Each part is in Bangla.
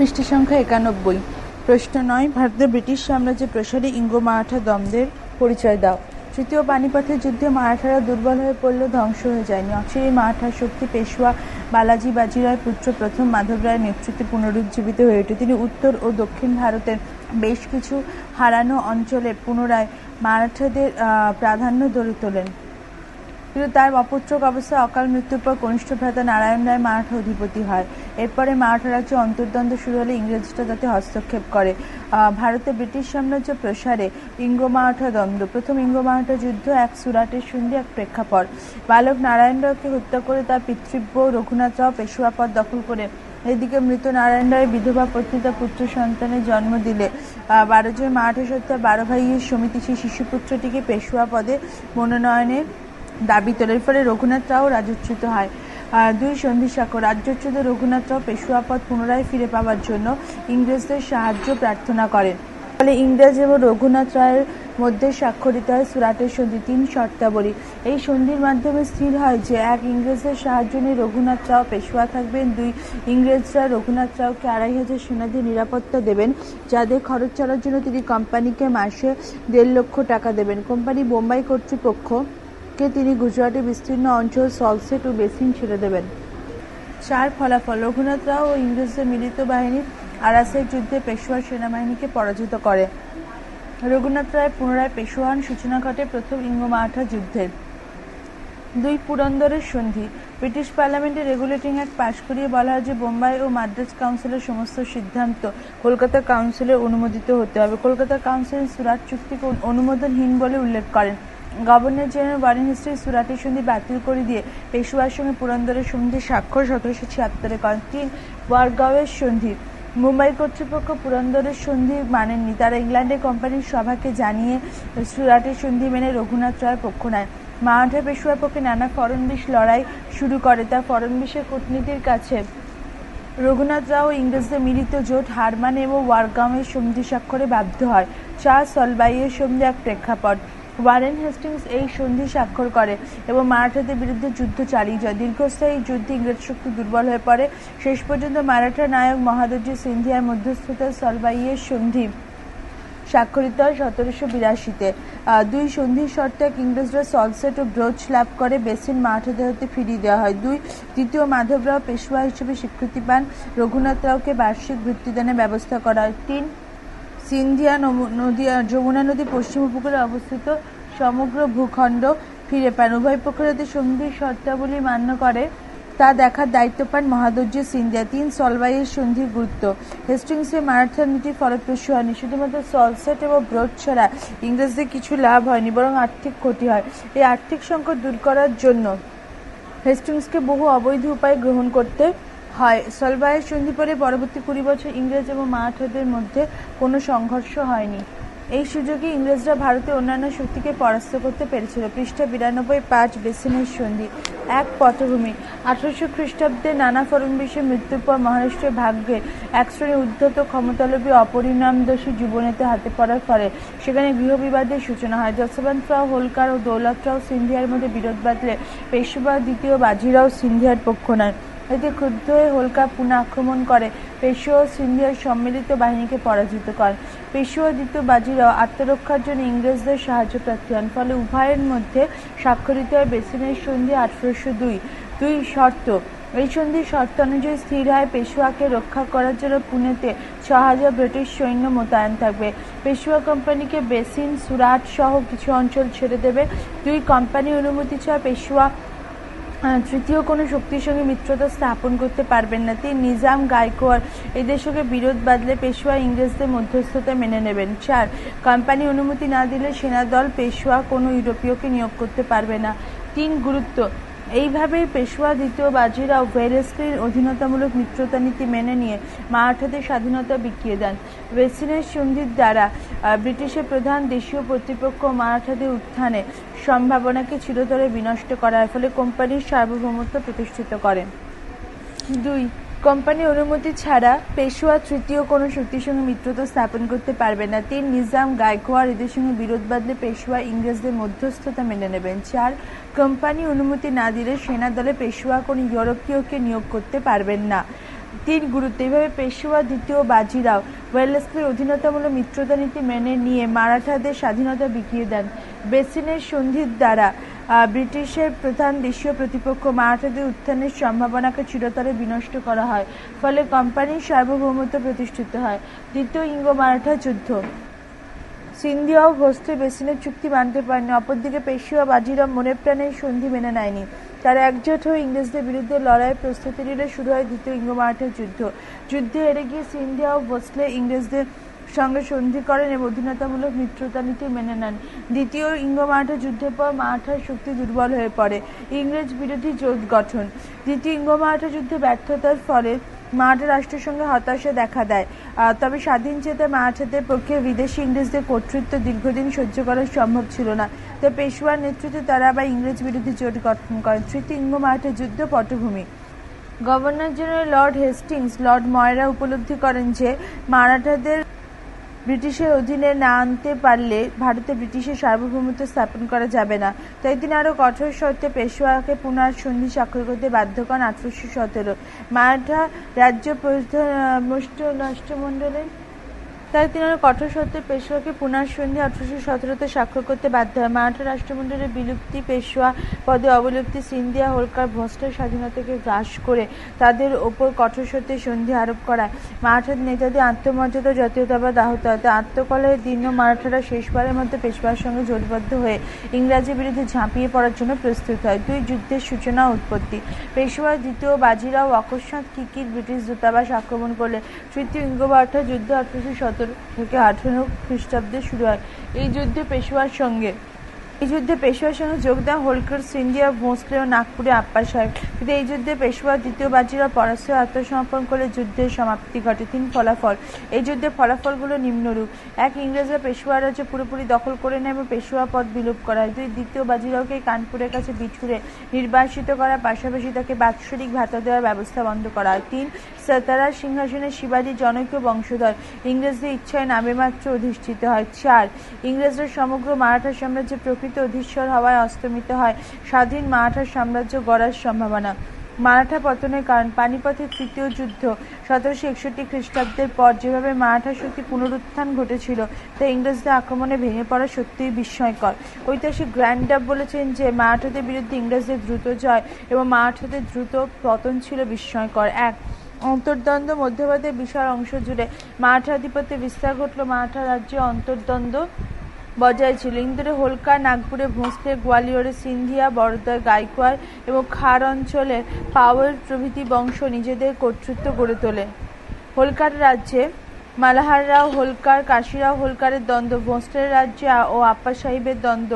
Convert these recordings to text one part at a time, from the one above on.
পৃষ্ঠ সংখ্যা একানব্বই। প্রশ্ন নয়, ভারতের ব্রিটিশ সাম্রাজ্যের প্রসারে ইঙ্গ মারাঠা দমদের পরিচয় দাও। তৃতীয় পানিপথের যুদ্ধে মারাঠারা দুর্বল হয়ে পড়লেও ধ্বংস হয়ে যায়নি। অচিরেই মারাঠার শক্তি পেশোয়া বালাজি বাজিরায় পুত্র প্রথম মাধব রায়ের নেতৃত্বে পুনরুজ্জীবিত হয়ে ওঠে। তিনি উত্তর ও দক্ষিণ ভারতের বেশ কিছু হারানো অঞ্চলে পুনরায় মারাঠাদের প্রাধান্য ধরে তোলেন। কিন্তু তার অপুত্রক অবস্থায় অকাল মৃত্যুর পর কনিষ্ঠ ভ্রাতা নারায়ণ রায় মারাঠা অধিপতি হয়। এরপরে মারাঠা রাজ্যে অন্তর্দ্বন্দ্ব শুরু হলে ইংরেজরা তাতে হস্তক্ষেপ করে। ভারতে ব্রিটিশ সাম্রাজ্য প্রসারে ইঙ্গ মারাঠা দ্বন্দ্ব। প্রথম ইঙ্গ মারাঠা যুদ্ধ এক সুরাটের সন্ধি এক প্রেক্ষাপট। বালক নারায়ণ রায়কে হত্যা করে তার পিতৃব্য রঘুনাথ রাও পেশোয়া পদ দখল করে এদিকে মৃত নারায়ণ রায় বিধবা পত্নী তার পুত্র সন্তানের জন্ম দিলে। বারো জন মারাঠা সত্ত্বে বারো ভাইয়ের সমিতি সেই শিশুপুত্রটিকে পেশোয়া পদে মনোনয়নের দাবি তোলে এর ফলে রঘুনাথ রাও রাজচ্যুত হয়। দুই সন্ধি স্বাক্ষর রাজ্যচ্যুত রঘুনাথ রাও পেশোয়া পদ পুনরায় ফিরে পাওয়ার জন্য ইংরেজদের সাহায্য প্রার্থনা করেন। ফলে ইংরেজ এবং রঘুনাথ রায়ের মধ্যে স্বাক্ষরিত হয় সুরাটের সন্ধি তিন শর্তাবলী। এই সন্ধির মাধ্যমে স্থির হয় যে, এক ইংরেজদের সাহায্য নিয়ে রঘুনাথ রাও পেশোয়া থাকবেন, দুই ইংরেজরা রঘুনাথ রাওকে আড়াই হাজার সেনাধী নিরাপত্তা দেবেন, যাদের খরচ চালার জন্য তিনি কোম্পানিকে মাসে দেড় লক্ষ টাকা দেবেন। কোম্পানি বোম্বাই কর্তৃপক্ষকে তিনি গুজরাটের বিস্তীর্ণ অঞ্চল সলসেট ও বেসিন ছেড়ে দেবেন। চার ফলাফল, রঘুনাথ রাও ও ইংরেজদের মিলিত বাহিনী আরাসের যুদ্ধে পেশোয়ার সেনাবাহিনীকে পরাজিত করে। রঘুনাথ রায় পুনরায় পেশোয়ান সূচনা ঘটে প্রথম ইঙ্গ মারাঠা যুদ্ধের দুই পুরন্দরের সন্ধি, ব্রিটিশ পার্লামেন্টে রেগুলেটিং অ্যাক্ট পাশ করিয়ে বলা হয় যে বোম্বাই ও মাদ্রাজ কাউন্সিলের সমস্ত সিদ্ধান্ত কলকাতা কাউন্সিলের অনুমোদিত হতে হবে। কলকাতা কাউন্সিল সুরাট চুক্তিকে অনুমোদনহীন বলে উল্লেখ করেন। গভর্নর জেনারেল ওয়ারেন হিস্ট্রি সুরাটের সন্ধি বাতিল করে দিয়ে পেশোয়ার সঙ্গে পুরন্দরের সন্ধি স্বাক্ষর সতেরোশো ছিয়াত্তরে করেন। তিন ওয়ারগাঁওয়ের সন্ধি। মুম্বাই কর্তৃপক্ষ পুরন্দরের সন্ধি মানেননি। তারা ইংল্যান্ডের কোম্পানির সভাকে জানিয়ে সুরাটের সন্ধি মেনে রঘুনাথ রায়ের পক্ষ নেয়। মারাঠা পেশোয়ার পক্ষে নানা ফরনবিশ লড়াই শুরু করে। তা ফরনবিশের কূটনীতির কাছে। রঘুনাথ রাও ইংরেজদের মিলিত জোট হার মানে এবং ওয়ারগামের সন্ধি স্বাক্ষরে বাধ্য হয়। চার সলবাইয়ের সন্ধি এক প্রেক্ষাপট। ওয়ারেন হেস্টিংস এই সন্ধি স্বাক্ষর করে এবং মারাঠাদের বিরুদ্ধে যুদ্ধ চালিয়ে যায়। দীর্ঘস্থায়ী যুদ্ধে ইংরেজ শক্তি দুর্বল হয়ে পড়ে। শেষ পর্যন্ত মারাঠা নায়ক মহাদজি সিন্ধিয়ার মধ্যস্থতায় সলবাইয়ের সন্ধি স্বাক্ষরিত হয় সতেরোশো বিরাশিতে। দুই সন্ধির শর্তে এক ইংরেজরা সলসেট ও ব্রোচ লাভ করে। বেসিন মারাঠাদের হাতে ফিরিয়ে দেওয়া হয়। দুই তৃতীয় মাধবরাও পেশোয়া হিসেবে স্বীকৃতি পান। রঘুনাথ রাওকে বার্ষিক বৃত্তিদানের ব্যবস্থা করা হয়। তিন সিন্ধিয়া নম- নদী যমুনা নদী পশ্চিম উপকূলে অবস্থিত সমগ্র ভূখণ্ড ফিরে পান উভয় হাতে সন্ধির শর্তাবলী মান্য করে। তা দেখার দায়িত্ব পান মহাদর্য সিন্ধিয়া। তিন সলবাইয়ের সন্ধির গুরুত্ব। হেস্টিংসে মারাঠার নীতি ফলপ্রসূ হয়নি। শুধুমাত্র সলসেট এবং ব্রোড ছাড়া ইংরেজদের কিছু লাভ হয়নি, বরং আর্থিক ক্ষতি হয়। এই আর্থিক সংকট দূর করার জন্য হেস্টিংসকে বহু অবৈধ উপায় গ্রহণ করতে হয়। সলবায়ের সন্ধি পরে পরবর্তী কুড়ি বছর ইংরেজ এবং মারাঠাদের মধ্যে কোনো সংঘর্ষ হয়নি। এই সুযোগে ইংরেজরা ভারতের অন্যান্য শক্তিকে পরাস্ত করতে পেরেছিল। পৃষ্ঠা বিরানব্বই, পাঁচ, বেসিনের সন্ধি, এক পটভূমি। আঠারোশো খ্রিস্টাব্দে নানা ফরণবিশের মৃত্যুর পর মহারাষ্ট্রের ভাগ্যে এক শ্রেণি উদ্ধত ক্ষমতালোভী অপরিণামদোষী যুবনেতা হাতে পড়ার ফলে সেখানে গৃহবিবাদের সূচনা হয়। যশবন্ত রাও, হোলকার ও দৌলত রাও সিন্ধিয়ার মধ্যে বিরোধ বাঁধলে পেশোয়া দ্বিতীয় বাজিরাও সিন্ধিয়ার পক্ষ নেয়। এতে ক্ষুব্ধ হয়ে হোলকা পুনঃ আক্রমণ করে। পেশোয়া ও সিন্ধিয়ার সম্মিলিত বাহিনীকে পরাজিত করে। পেশোয়া দ্বিতীয় বাজিরাও আত্মরক্ষার জন্য ইংরেজদের সাহায্য প্রার্থী হন, ফলে উভয়ের মধ্যে স্বাক্ষরিত হয় বেসিনের সন্ধি আঠারোশো দুই। দুই শর্ত, এই সন্ধির শর্ত অনুযায়ী স্থির হয় পেশোয়াকে রক্ষা করার জন্য পুনেতে ছ হাজার ব্রিটিশ সৈন্য মোতায়েন থাকবে। পেশোয়া কোম্পানিকে বেসিন, সুরাট সহ কিছু অঞ্চল ছেড়ে দেবে। দুই কোম্পানি অনুমতি ছাড়া পেশোয়া তৃতীয় কোনো শক্তির সঙ্গে মিত্রতা স্থাপন করতে পারবেন না। তিনি নিজাম গায়কোয়াড় এদের সঙ্গে বিরোধ বাদলে পেশোয়া ইংরেজদের মধ্যস্থতা মেনে নেবেন। চার, কোম্পানি অনুমতি না দিলে সেনা দল পেশোয়া কোনো ইউরোপীয়কে নিয়োগ করতে পারবে না। তিন, গুরুত্ব এইভাবেই পেশোয়া দ্বিতীয় বাজিরাও ভেরেস্কির অধীনতামূলক মিত্রতা নীতি মেনে নিয়ে মারাঠাদের স্বাধীনতা বিকিয়ে দেন। ওয়েস্টিনের সন্ধির দ্বারা ব্রিটিশের প্রধান দেশীয় প্রতিপক্ষ মারাঠাদের উত্থানে সম্ভাবনাকে চিরতরে বিনষ্ট করার ফলে কোম্পানির সার্বভৌমত্ব প্রতিষ্ঠিত করেন দুই কোম্পানি অনুমতি ছাড়া পেশোয়া তৃতীয় কোনো শক্তির সঙ্গে মিত্রতা স্থাপন করতে পারবে না। তিন নিজাম গায়কোয়াড় এদের সঙ্গে বিরোধ বাঁধলে পেশোয়া ইংরেজদের মধ্যস্থতা মেনে নেবেন। চার, কোম্পানি অনুমতি না দিলে সেনা দলে পেশোয়া কোনো ইউরোপীয়কে নিয়োগ করতে পারবেন না। তিন, গুরুত্ব এভাবে পেশোয়া দ্বিতীয় বাজিরাও ওয়েলেসলির অধীনতামূলক মিত্রতা নীতি মেনে নিয়ে মারাঠাদের স্বাধীনতা বিকিয়ে দেন। বেসিনের সন্ধির দ্বারা ব্রিটিশের প্রধান দেশীয় প্রতিপক্ষ মারাঠাদের উত্থানের সম্ভাবনাকে চিরতরে বিনষ্ট করা হয়, ফলে কোম্পানির সার্বভৌমত্ব প্রতিষ্ঠিত হয়। দ্বিতীয় ইঙ্গ মারাঠা যুদ্ধ। সিন্ধিয়া ও ভোস্তে বেসিনের চুক্তি মানতে পারেনি। অপরদিকে পেশিয়া বাজিরাও মনে প্রাণে সন্ধি মেনে নেয়নি। তারা একজোট হয়ে ইংরেজদের বিরুদ্ধে লড়াইয়ের প্রস্তুতি নিলে শুরু হয় দ্বিতীয় ইঙ্গ মারাঠার যুদ্ধ। যুদ্ধে হেরে গিয়ে সিন্ধিয়া ও ভোসলে ইংরেজদের সঙ্গে সন্ধি করেন এবং অধীনতামূলক মিত্রতা নীতি মেনে নেন। দ্বিতীয় ইঙ্গ মারাঠা যুদ্ধের পর মারাঠার শক্তি দুর্বল হয়ে পড়ে। ইংরেজ বিরোধী জোট গঠন। দ্বিতীয় ইঙ্গ মারাঠা যুদ্ধে ব্যর্থতার ফলে মারাঠা রাষ্ট্রের সঙ্গে হতাশা দেখা দেয়। তবে স্বাধীন চেতা মারাঠাদের পক্ষে বিদেশি ইংরেজদের কর্তৃত্ব দীর্ঘদিন সহ্য করা সম্ভব ছিল না। তো পেশোয়ার নেতৃত্বে তারা আবার ইংরেজ বিরোধী জোট গঠন করেন। তৃতীয় ইঙ্গ মারাঠা যুদ্ধ পটভূমি। Governor general Lord Hastings, Lord Moira উপলব্ধি করেন যে মারাঠাদের ব্রিটিশের অধীনে না আনতে পারলে ভারতে ব্রিটিশের সার্বভৌমত্ব স্থাপন করা যাবে না। তাই তিনি আরও কঠোর শর্তে পেশোয়াকে পুনর সন্ধি স্বাক্ষর করতে বাধ্য করেন আঠারোশো সতেরো। মারাঠা রাজ্য রাষ্ট্রমণ্ডলের তাই তিনি কঠোর শর্তে পেশোয়াকে পুনর সন্ধি আঠারোশো সতেরোতে স্বাক্ষর করতে বাধ্য হয়। মারাঠা রাষ্ট্রমণ্ডলের বিলুপ্তি পেশোয়া পদে অবলুপ্তি সিন্ধিয়া, হোলকার ভ্রষ্টের স্বাধীনতাকে গ্রাস করে তাদের ওপর কঠোর শর্তে সন্ধি আরোপ করায়। মারাঠার নেতাদের আত্মমর্যাদা, জাতীয়তাবাদ আহত হয়। তাই আত্মকলহের দিন মারাঠারা শেষবারের মধ্যে পেশোয়ার সঙ্গে জোটবদ্ধ হয়ে ইংরাজের বিরুদ্ধে ঝাঁপিয়ে পড়ার জন্য প্রস্তুত হয়। দুই যুদ্ধের সূচনা উৎপত্তি। পেশোয়ার দ্বিতীয় বাজিরাও অকস্মাৎ কিকির ব্রিটিশ দূতাবাস আক্রমণ করলে তৃতীয় ইঙ্গবার্থা যুদ্ধ আঠারোশো সতেরো থেকে আঠেরো খ্রিস্টাব্দে শুরু হয়। এই যুদ্ধে পেশোয়ার সঙ্গে এই যুদ্ধে পেশোয়ার সঙ্গে যোগ দেন হোলকার সিন্ধিয়া, ভোঁসলে ও নাগপুরে আপ্পা সাহেব। কিন্তু এই যুদ্ধে পেশোয়া দ্বিতীয় বাজিরা পরাস্ত হয়ে আত্মসমর্পণ করে যুদ্ধের সমাপ্তি ঘটে। তিন ফলাফল। এই যুদ্ধের ফলাফলগুলো নিম্নরূপ। এক, ইংরেজরা পেশোয়া রাজ্য পুরোপুরি দখল করে নেয় এবং পেশোয়া পদ বিলোপ করা হয় দুই, দ্বিতীয় বাজিরাওকে কানপুরের কাছে বিছুড়ে নির্বাসিত করার পাশাপাশি তাকে বাৎসরিক ভাতা দেওয়ার ব্যবস্থা বন্ধ করা হয় তিন, সাতারা সিংহাসনে শিবাজী জনৈক বংশধর। ইংরেজদের ইচ্ছায় নামে মাত্র অধিষ্ঠিত হয়। চার, ইংরেজরা সমগ্র মারাঠা সাম্রাজ্যের প্রকৃত অধীশ্বর হওয়ায় অস্তমিত হয়। স্বাধীন মারাঠা সাম্রাজ্য গড়ার সম্ভাবনা। মারাঠা পতনের কারণ পানিপথের তৃতীয় যুদ্ধ। সতেরোশো একষট্টি খ্রিস্টাব্দের পর যেভাবে মারাঠা শক্তি পুনরুত্থান ঘটেছিল, তা ইংরেজদের আক্রমণে ভেঙে পড়া সত্যিই বিস্ময়কর। ঐতিহাসিক গ্র্যান্ডাপ বলেছেন যে, মারাঠাদের বিরুদ্ধে ইংরেজদের দ্রুত জয় এবং মারাঠাদের দ্রুত পতন ছিল বিস্ময়কর। এক, অন্তর্দ্বন্দ্ব মধ্যভারতের বিশাল অংশ জুড়ে মারাঠা আধিপত্যের বিস্তার ঘটল। মারাঠা রাজ্যে অন্তর্দ্বন্দ্ব বজায় ছিল। ইন্দোরে হোলকার নাগপুরে ভোঁসলে, গোয়ালিয়রে সিন্ধিয়া বরোদার গাইকোয়াড় এবং খার অঞ্চলে পাওয়ার প্রভৃতি বংশ নিজেদের কর্তৃত্ব গড়ে তোলে। হোলকার রাজ্যে মালাহাররাও হোলকার কাশিরাও হোলকারের দ্বন্দ্ব ভোঁসলের রাজ্যে ও আপ্পা সাহেবের দ্বন্দ্ব,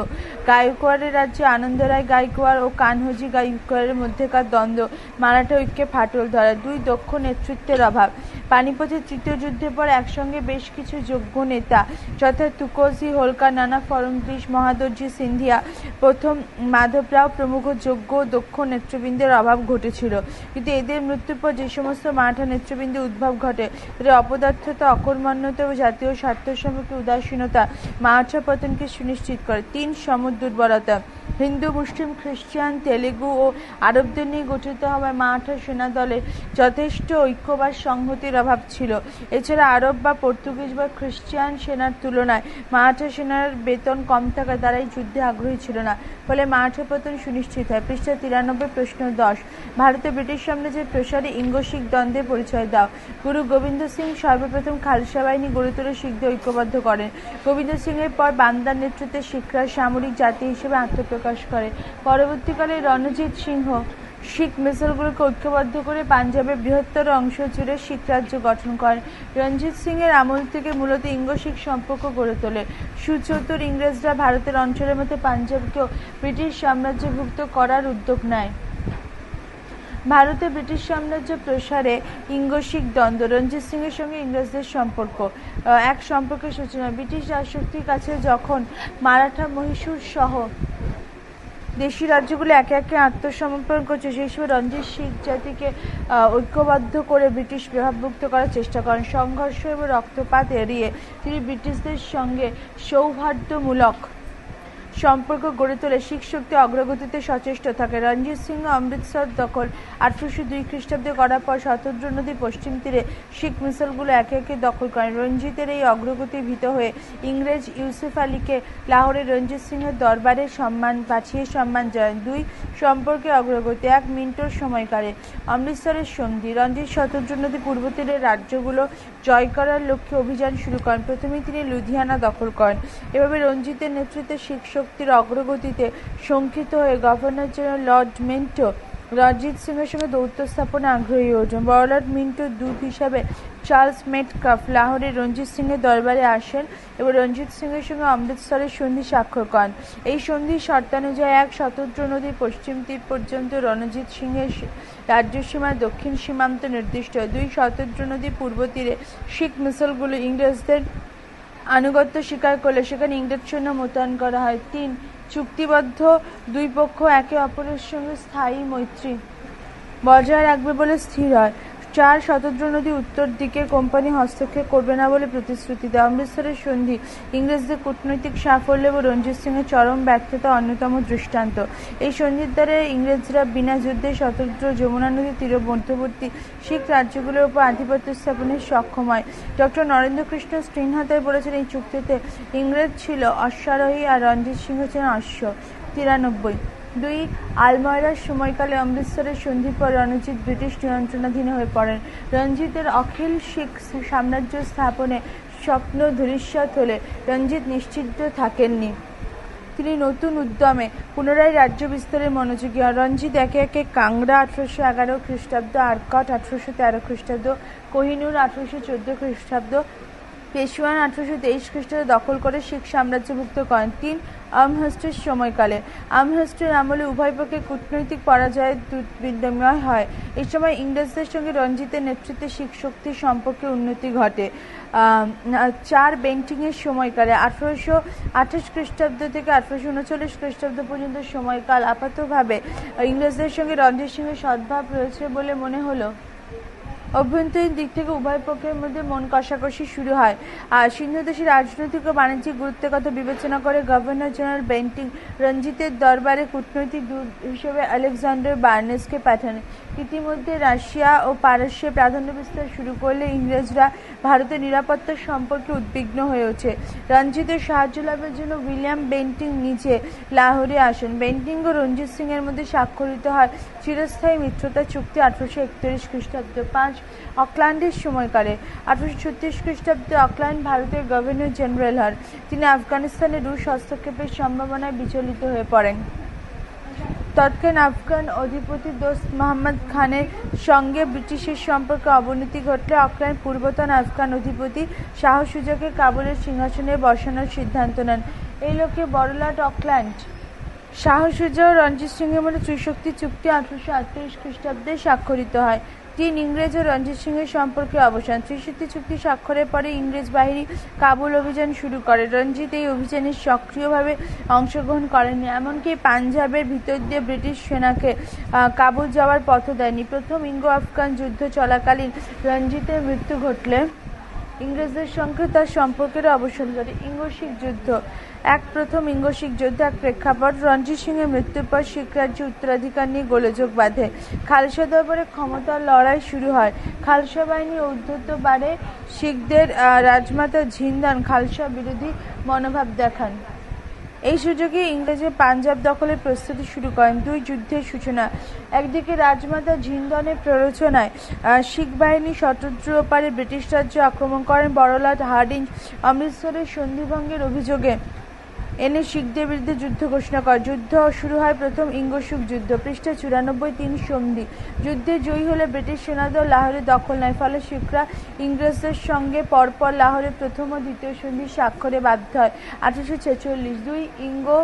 গায়কোয়াড়ের রাজ্যে আনন্দরায় গায়কোয়াড় ও কানহজি গায়কোয়াড়ের মধ্যেকার দ্বন্দ্ব, মারাঠা ঐক্যে ফাটল ধরা, দুই দক্ষ নেতৃত্বের অভাব। পানিপথের তৃতীয় যুদ্ধের পর একসঙ্গে বেশ কিছু যোগ্য নেতা, যথা তুকোজি, হোলকার, নানা ফরমগ্রিস মহাদর্জি, সিন্ধিয়া, প্রথম মাধবরাও প্রমুখ যোগ্য দক্ষ নেতৃবৃন্দের অভাব ঘটেছিল। কিন্তু এদের মৃত্যুর পর যে সমস্ত মারাঠা নেতৃবৃন্দের উদ্ভব ঘটে, তাদের অপদার্থতা অকর্মণ্যতা ও জাতীয় স্বার্থ সম্পর্কে উদাসীনতা মারাঠা পতনকে সুনিশ্চিত করে। তিন সমুদ্র দুর্বলতা। হিন্দু, মুসলিম, খ্রিস্টান, তেলেগু ও আরবদের নিয়ে গঠিত হওয়ায় মারাঠা সেনা দলের যথেষ্ট ঐক্য বা সংহতির অভাব ছিল। এছাড়া আরব বা পর্তুগিজ বা খ্রিস্টান সেনার তুলনায় মারাঠা সেনার বেতন কম তারা এই যুদ্ধে আগ্রহী ছিল না। ফলে মারাঠা পতন সুনিশ্চিত হয়। পৃষ্ঠা তিরানব্বই, প্রশ্ন দশ। ভারতে ব্রিটিশ সাম্রাজ্যের প্রসারে ইঙ্গো-শিখ দ্বন্দ্বের পরিচয় দাও। গুরু গোবিন্দ সিং সর্বপ্রথম খালসা বাহিনী গড়ে তুলে শিখদের ঐক্যবদ্ধ করেন গোবিন্দ সিং এর পর বান্দার নেতৃত্বে শিখরা সামরিক জাতি হিসেবে আত্মপ্রকাশ করে। পরবর্তীকালে রণজিৎ সিংহ শিখ মিসলগুলোকে ঐক্যবদ্ধ করে পাঞ্জাবের বৃহত্তর অংশ জুড়ে শিখ রাজ্য গঠন করেন রঞ্জিত সিং এর আমল থেকে মূলত ইঙ্গ শিখ সম্পর্ক গড়ে তোলে। সুচতুর ইংরেজরা ভারতের অঞ্চলের মধ্যে পাঞ্জাবকেও ব্রিটিশ সাম্রাজ্যভুক্ত করার উদ্যোগ নেয়। ভারতে ব্রিটিশ সাম্রাজ্য প্রসারে ইঙ্গ-শিখ দ্বন্দ্ব, রঞ্জিত সিং এর সঙ্গে ইংরেজদের সম্পর্ক। এক সম্পর্কের সূচনা। ব্রিটিশ রাজশক্তির কাছে যখন মারাঠা মহীশূর সহ দেশি রাজ্যগুলো একে একে আত্মসমর্পণ করছে, সেই সময় রঞ্জিত শিখ জাতিকে ঐক্যবদ্ধ করে ব্রিটিশ প্রভাবমুক্ত করার চেষ্টা করেন। সংঘর্ষ এবং রক্তপাত এড়িয়ে তিনি ব্রিটিশদের সঙ্গে সৌহার্দ্যমূলক সম্পর্ক গড়ে তোলে শিখ শক্তি অগ্রগতিতে সচেষ্ট থাকে। রঞ্জিত সিং অমৃতসর দখল আঠারোশো দুই খ্রিস্টাব্দে করার পর শতদ্র নদীর পশ্চিম তীরে শিখ মিসলগুলো একে একে দখল করেন। রঞ্জিতের এই অগ্রগতি ভীত হয়ে ইংরেজ ইউসুফ আলীকে লাহোরে রঞ্জিত সিংহের দরবারে সম্মান, পাঠিয়ে সম্মান জানান দুই সম্পর্কে অগ্রগতি, এক মিনিটের সময়কালে অমৃতসরের সন্ধি, রঞ্জিত শতদ্র নদী পূর্ব তীরের রাজ্যগুলো জয় করার লক্ষ্যে অভিযান শুরু করেন। প্রথমে তিনি লুধিয়ানা দখল করেন। এভাবে রঞ্জিতের নেতৃত্বে শিখ শক্তির অগ্রগতিতে শঙ্কিত হয়ে governor general Lord Minto Ranjit সিংয়ের সঙ্গে দৌত্য স্থাপনে আগ্রহী ওঠেন বড়লাট মিন্টোর দূত হিসাবে চার্লস মেটকাফ লাহোরে রঞ্জিত সিংয়ের দরবারে আসেন এবং রঞ্জিত সিংয়ের সঙ্গে অমৃতসরের সন্ধি স্বাক্ষর করেন। এই সন্ধির শর্তানুযায়ী এক স্বতন্ত্র নদীর পশ্চিম তীর পর্যন্ত রণজিৎ সিংহের রাজ্য সীমার দক্ষিণ সীমান্ত নির্দিষ্ট। দুই স্বতন্ত্র নদী পূর্ব তীরে শিখ মিসলগুলো ইংরেজদের আনুগত্য স্বীকার করলে সেখানে ইংরেজ সৈন্য মোতায়েন করা হয়। তিন, চুক্তিবদ্ধ দুই পক্ষ একে অপরের সঙ্গে স্থায়ী মৈত্রী বজায় রাখবে বলে স্থির হয়। চার শতদ্র নদী উত্তর দিকে কোম্পানি হস্তক্ষেপ করবে না বলে প্রতিশ্রুতি দেয়। অমৃতসরের সন্ধি, ইংরেজদের কূটনৈতিক সাফল্য এবং রঞ্জিত সিংয়ের চরম ব্যর্থতা অন্যতম দৃষ্টান্ত। এই সন্ধির দ্বারা ইংরেজরা বিনা যুদ্ধে শতদ্র যমুনা নদী তীর মধ্যবর্তী শিখ রাজ্যগুলোর উপর আধিপত্য স্থাপনে সক্ষম হয়। ডক্টর নরেন্দ্র কৃষ্ণ স্ট্রিনহাতায় বলেছেন, এই চুক্তিতে ইংরেজ ছিল অশ্বারোহী আর রঞ্জিত সিংহ ছিলেন অশ্ব। তিরানব্বই দুই আলময়রার সময়কালে অমৃতসরের সন্ধির পর রণজিৎ ব্রিটিশ নিয়ন্ত্রণাধীন হয়ে পড়েন। রঞ্জিতের অখিল শিখ সাম্রাজ্য স্থাপনে স্বপ্ন ধূলিসাৎ হলে রঞ্জিত নিশ্চিত থাকেননি। তিনি নতুন উদ্যমে পুনরায় রাজ্য বিস্তারের মনোযোগী হন। রঞ্জিত একে একে কাংড়া আঠারোশো এগারো খ্রিস্টাব্দ, আরকট আঠারোশো তেরো খ্রিস্টাব্দ, কোহিনুর আঠারোশো চোদ্দ খ্রিস্টাব্দ, পেশওয়ান আঠারোশো তেইশ খ্রিস্টাব্দে দখল করে শিখ সাম্রাজ্যভুক্ত করেন। তিন আমহাস্টের সময়কালে। আমহাস্টের আমলে উভয় পক্ষে কূটনৈতিক পরাজয়ের বিনিময় হয়। এই সময় ইংরেজদের সঙ্গে রঞ্জিতের নেতৃত্বে শিখ শক্তির সম্পর্কে উন্নতি ঘটে। চার বেন্টিংয়ের সময়কালে আঠারোশো আঠাশ খ্রিস্টাব্দ থেকে আঠারোশো উনচল্লিশ খ্রিস্টাব্দ পর্যন্ত সময়কাল আপাতভাবে ইংরেজদের সঙ্গে রঞ্জিত সিংহের সদ্ভাব রয়েছে বলে মনে হলো। অভ্যন্তরীণ দিক থেকে উভয় পক্ষের মধ্যে মন কষাকষি শুরু হয়। আর সিন্ধু দেশের রাজনৈতিক ও বাণিজ্যিক গুরুত্বের কথা বিবেচনা করে গভর্নর জেনারেল বেন্টিং রঞ্জিতের দরবারে কূটনৈতিক দূত হিসেবে আলেকজান্ডার বার্নেসকে পাঠান। ইতিমধ্যে রাশিয়া ও পারস্যে প্রাধান্য বিস্তার শুরু করলে ইংরেজরা ভারতের নিরাপত্তা সম্পর্কে উদ্বিগ্ন হয়ে ওঠে। রঞ্জিতের সাহায্য লাভের জন্য উইলিয়াম বেন্টিং নিজে লাহোরে আসেন। বেন্টিং ও রঞ্জিত সিং এর মধ্যে স্বাক্ষরিত হয় চিরস্থায়ী মিত্রতা চুক্তি আঠারোশো একত্রিশ খ্রিস্টাব্দ পাঁচ অকল্যান্ডের সময়কালে। আঠারোশো ছত্রিশ খ্রিস্টাব্দে অকল্যান্ড ভারতের গভর্নর জেনারেল হন। তিনি আফগানিস্তানে রুশ হস্তক্ষেপের সম্ভাবনায় বিচলিত হয়ে পড়েন। তৎকালীন আফগান অধিপতি দোস্ত মোহাম্মদ খানের সঙ্গে ব্রিটিশের সম্পর্কে অবনতি ঘটলে অকল্যান্ড পূর্বতন আফগান অধিপতি শাহ সুজাকে কাবুলের সিংহাসনে বসানোর সিদ্ধান্ত নেন। এই লোকে বড়লাট অকল্যান্ড শাহ সুজা ও রঞ্জিত সিংহের মধ্যে ত্রিশক্তি চুক্তি আঠারোশো আটত্রিশ খ্রিস্টাব্দে স্বাক্ষরিত হয়। তিন ইংরেজ ও রঞ্জিত সিংহের সম্পর্কে অবসান। ত্রিশক্তি চুক্তি স্বাক্ষরের পরে ইংরেজ বাহিনী কাবুল অভিযান শুরু করে। রঞ্জিত এই অভিযানে সক্রিয়ভাবে অংশগ্রহণ করেনি এমনকি পাঞ্জাবের ভিতর দিয়ে ব্রিটিশ সেনাকে কাবুল যাওয়ার পথ দেয়নি। প্রথম ইঙ্গো আফগান যুদ্ধ চলাকালীন রঞ্জিতের মৃত্যু ঘটলে ইংরেজদের সঙ্গে তার সম্পর্কের অবসান ঘটে। ইঙ্গো শিখ যুদ্ধ এক প্রথম ইঙ্গো শিখ যুদ্ধ এক প্রেক্ষাপট রঞ্জিত সিংহের মৃত্যুর পর শিখ রাজ্য উত্তরাধিকার নিয়ে গোলযোগ বাঁধে। খালসা দরবারে ক্ষমতার লড়াই শুরু হয়। খালসা বাহিনী উদ্ধত বাড়ে শিখদের রাজমাতা ঝিন্দান খালসা বিরোধী মনোভাব দেখান। এই সুযোগে ইংরেজের পাঞ্জাব দখলের প্রস্তুতি শুরু করেন দুই যুদ্ধের সূচনা। একদিকে রাজমাতা ঝিন্দনের প্ররোচনায় শিখ বাহিনী শতদ্র পারে ব্রিটিশ রাজ্য আক্রমণ করেন বড়লাট হার্ডিং অমৃতসরের সন্ধিভঙ্গের অভিযোগে। এনে শিখদের বিরুদ্ধে যুদ্ধ ঘোষণা করে। যুদ্ধ শুরু হয় প্রথম ইঙ্গসুক যুদ্ধ, পৃষ্ঠা চুরানব্বই তিন সন্ধি। যুদ্ধে জয়ী হলে ব্রিটিশ সেনাদল লাহোরে দখল নেয়, ফলে শিখরা ইংরেজদের সঙ্গে পরপর লাহোরে প্রথম ও দ্বিতীয় সন্ধি স্বাক্ষরে বাধ্য হয়। আঠারোশো ছেচল্লিশ দুই ইঙ্গো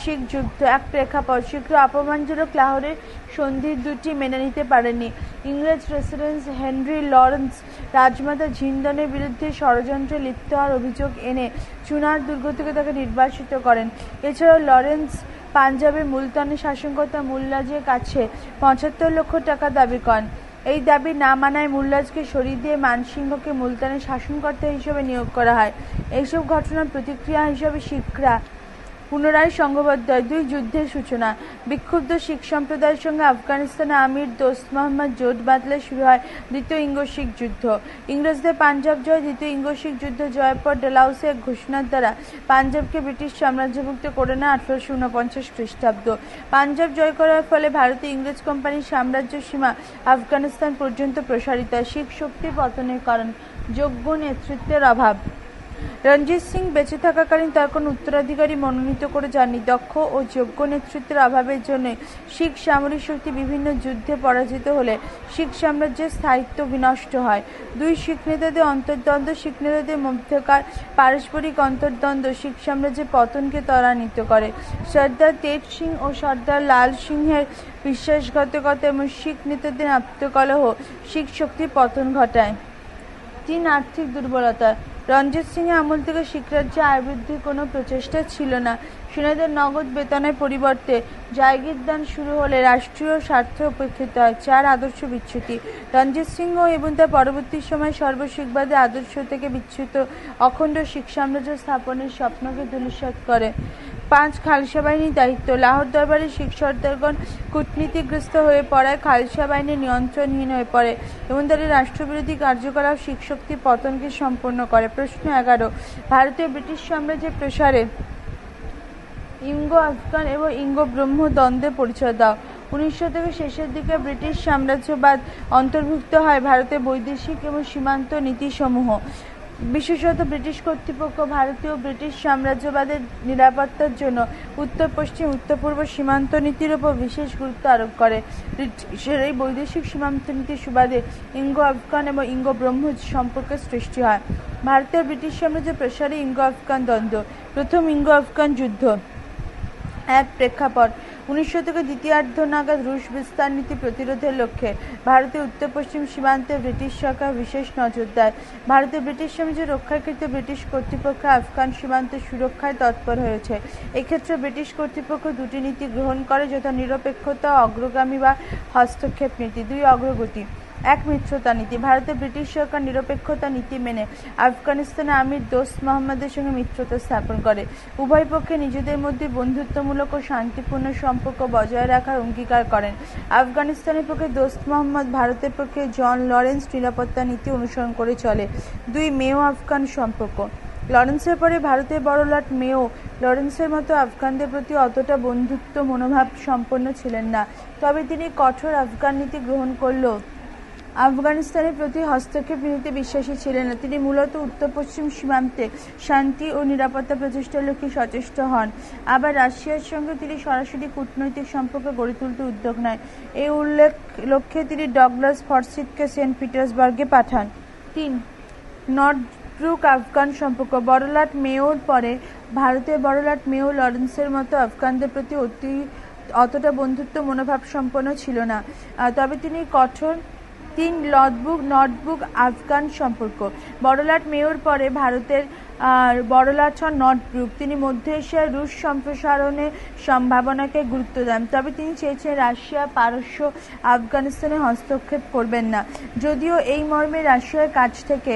শিখ যুদ্ধ, এক প্রেক্ষাপট। শিখরা অপমানজনক লাহোরের সন্ধির দুটি মেনে নিতে পারেনি। ইংরেজ প্রেসিডেন্ট হেনরি লরেন্স, রাজমাতা ঝিন্দনের বিরুদ্ধে ষড়যন্ত্রে লিপ্ত হওয়ার অভিযোগ এনে চুনার দুর্গ থেকে তাকে নির্বাসিত করেন। এছাড়াও লরেন্স পাঞ্জাবের মুলতানে শাসনকর্তা মুল্লাজের কাছে পঁচাত্তর লক্ষ টাকা দাবি করেন। এই দাবি না মানায় মুল্লাজকে সরিয়ে দিয়ে মানসিংহকে মুলতানের শাসনকর্তা হিসেবে নিয়োগ করা হয়। এইসব ঘটনার প্রতিক্রিয়া হিসেবে শিখরা পুনরায় সংঘবদ্ধ দুই যুদ্ধের সূচনা। বিক্ষুব্ধ শিখ সম্প্রদায়ের সঙ্গে আফগানিস্তানে আমির দোস্ত মোহাম্মদ জোট বাদলে শুরু হয় দ্বিতীয় ইঙ্গ শিখ যুদ্ধ। ইংরেজদের পাঞ্জাব জয়, দ্বিতীয় ইঙ্গ শিখ যুদ্ধ জয়ের পর ডেলাউসে এক ঘোষণার দ্বারা পাঞ্জাবকে ব্রিটিশ সাম্রাজ্যভুক্ত করে নেয় আঠারোশো উনপঞ্চাশ খ্রিস্টাব্দ। পাঞ্জাব জয় করার ফলে ভারতে ইংরেজ কোম্পানির সাম্রাজ্য সীমা আফগানিস্তান পর্যন্ত প্রসারিত শিখ শক্তি পতনের কারণ যোগ্য নেতৃত্বের অভাব। রঞ্জিত সিং বেঁচে থাকাকালীন তার কোনো উত্তরাধিকারী মনোনীত করে যাননি। দক্ষ ও যোগ্য নেতৃত্বের অভাবের জন্য শিখ সামরিক শক্তি বিভিন্ন যুদ্ধে পরাজিত হলে শিখ সাম্রাজ্যের স্থায়িত্ব বিনষ্ট হয়। দুই শিখ নেতাদের অন্তর্দ্বন্দ্ব, শিখ নেতাদের মধ্যকার পারস্পরিক অন্তর্দ্বন্দ্ব শিখ সাম্রাজ্যের পতনকে ত্বরান্বিত করে। সর্দার তেজ সিং ও সর্দার লাল সিংহের বিশ্বাসঘাতকতা এবং শিখ নেতাদের আত্মকলহ শিখ শক্তির পতন ঘটায়। তিন আর্থিক দুর্বলতা রঞ্জিত সিংহ আমল থেকে শিখ রাজ্যে আয় বৃদ্ধির কোনো প্রচেষ্টা ছিল না। সেনাদের নগদ বেতনের পরিবর্তে জায়গির দান শুরু হলে রাষ্ট্রীয় স্বার্থ উপেক্ষিত হয়। চার আদর্শ বিচ্যুতি। রঞ্জিত সিংহ এবং তার পরবর্তী সময় সর্বশিখবাদী আদর্শ থেকে বিচ্যুত অখণ্ড শিখ সাম্রাজ্য স্থাপনের স্বপ্নকে ধূলিসাৎ করে। পাঁচ খালসা বাহিনীর দায়িত্ব। লাহোর দরবারে শিখ সর্দারগণ কূটনীতিগ্রস্ত হয়ে পড়ায় খালসা বাহিনী নিয়ন্ত্রণহীন হয়ে পড়ে এবং তাদের রাষ্ট্রবিরোধী কার্যকলাপ শিখ শক্তির পতনকে সম্পন্ন করে। প্রশ্ন এগারো। ভারতীয় ব্রিটিশ সাম্রাজ্যের প্রসারে ইঙ্গো আফগান এবং ইঙ্গো ব্রহ্ম দ্বন্দ্বের পরিচয় দাও। উনিশশো থেকে শেষের দিকে ব্রিটিশ সাম্রাজ্যবাদ অন্তর্ভুক্ত হয় ভারতের বৈদেশিক এবং সীমান্ত নীতিসমূহ। বিশেষত ব্রিটিশ কর্তৃপক্ষ ভারতীয় ব্রিটিশ সাম্রাজ্যবাদের নিরাপত্তার জন্য উত্তর, পশ্চিম, উত্তর, পূর্ব সীমান্ত নীতির উপর বিশেষ গুরুত্ব আরোপ করে। ব্রিটিশের এই বৈদেশিক সীমান্ত নীতির সুবাদে ইঙ্গো আফগান এবং ইঙ্গো ব্রহ্ম সম্পর্কের সৃষ্টি হয়। ভারতের ব্রিটিশ সাম্রাজ্য প্রসারে ইঙ্গো আফগান দ্বন্দ্ব। প্রথম ইঙ্গো আফগান যুদ্ধ। এক প্রেক্ষাপট। উনিশশো থেকে দ্বিতীয়ার্ধ নাগাদ রুশ বিস্তার নীতি প্রতিরোধের লক্ষ্যে ভারতের উত্তর পশ্চিম সীমান্তে ব্রিটিশ সরকার বিশেষ নজর দেয়। ভারতের ব্রিটিশ সাম্রাজ্য রক্ষাকৃত ব্রিটিশ কর্তৃপক্ষ আফগান সীমান্ত সুরক্ষায় তৎপর হয়েছে। এক্ষেত্রে ব্রিটিশ কর্তৃপক্ষ দুটি নীতি গ্রহণ করে, যথা নিরপেক্ষতা, অগ্রগামী বা হস্তক্ষেপ নীতি, দুই অগ্রগতি। এক মিত্রতা নীতি। ভারতের ব্রিটিশ সরকার নিরপেক্ষতা নীতি মেনে আফগানিস্তানে আমির দোস্ত মোহাম্মদের সঙ্গে মিত্রতা স্থাপন করে। উভয় পক্ষে নিজেদের মধ্যে বন্ধুত্বমূলক ও শান্তিপূর্ণ সম্পর্ক বজায় রাখার অঙ্গীকার করেন। আফগানিস্তানের পক্ষে দোস্ত মোহাম্মদ ভারতের পক্ষে জন লরেন্স নিরাপত্তা নীতি অনুসরণ করে চলে। দুই মেয় আফগান সম্পর্ক। লরেন্সের পরে ভারতের বড়লাট মেও লরেন্সের মতো আফগানদের প্রতি অতটা বন্ধুত্ব মনোভাব সম্পন্ন ছিলেন না। তবে তিনি কঠোর আফগান নীতি গ্রহণ করলেও আফগানিস্তানের প্রতি হস্তক্ষেপ নিতে বিশ্বাসী ছিলেন না। তিনি মূলত উত্তর পশ্চিম সীমান্তে শান্তি ও নিরাপত্তা প্রচেষ্টার লক্ষ্যে সচেষ্ট হন। আবার রাশিয়ার সঙ্গে তিনি সরাসরি কূটনৈতিক সম্পর্ক গড়ে তুলতে উদ্যোগ নেয়। এই উল্লেখ লক্ষ্যে তিনি ডগলাস ফরসিথকে সেন্ট পিটার্সবার্গে পাঠান। তিন নর্থ ব্রুক আফগান সম্পর্ক। বড়লাট মেয়র পরে ভারতের বড়লাট মেয়র লরেন্সের মতো আফগানদের প্রতি অতি, অতটা বন্ধুত্ব মনোভাব সম্পন্ন ছিল না। তবে তিনি কঠোর তিন লটবুক নটবুক আফগান সম্পর্ক। বড়লাট মেয়র পরে ভারতের আর বড়লাট হন নটবুক তিনি মধ্য এশিয়ার রুশ সম্প্রসারণে সম্ভাবনাকে গুরুত্ব দেন। তবে তিনি চেয়েছেন রাশিয়া, পারস্য, আফগানিস্তানে হস্তক্ষেপ করবেন না। যদিও এই মর্মে রাশিয়ার কাছ থেকে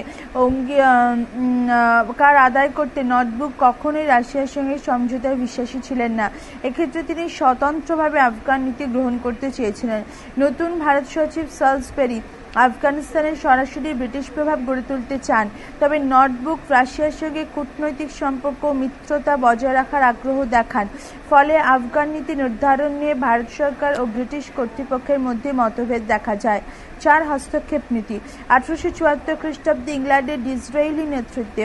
কার আদায় করতে নটবুক কখনোই রাশিয়ার সঙ্গে সমঝোতায় বিশ্বাসী ছিলেন না। এক্ষেত্রে তিনি স্বতন্ত্রভাবে আফগান নীতি গ্রহণ করতে চেয়েছিলেন। নতুন ভারত সচিব সালসবেরি আফগানিস্তানের সরাসরি ব্রিটিশ প্রভাব গড়ে তুলতে চান, তবে নর্থবুক রাশিয়ার সঙ্গে কূটনৈতিক সম্পর্ক মিত্রতা বজায় রাখার আগ্রহ দেখান। ফলে আফগান নীতি নির্ধারণ নিয়ে ভারত সরকার ও ব্রিটিশ কর্তৃপক্ষের মধ্যে মতভেদ দেখা যায়। চার হস্তক্ষেপ নীতি, আঠারোশো চুয়াত্তর খ্রিস্টাব্দে ইংল্যান্ডের ডিসরায়েলি নেতৃত্বে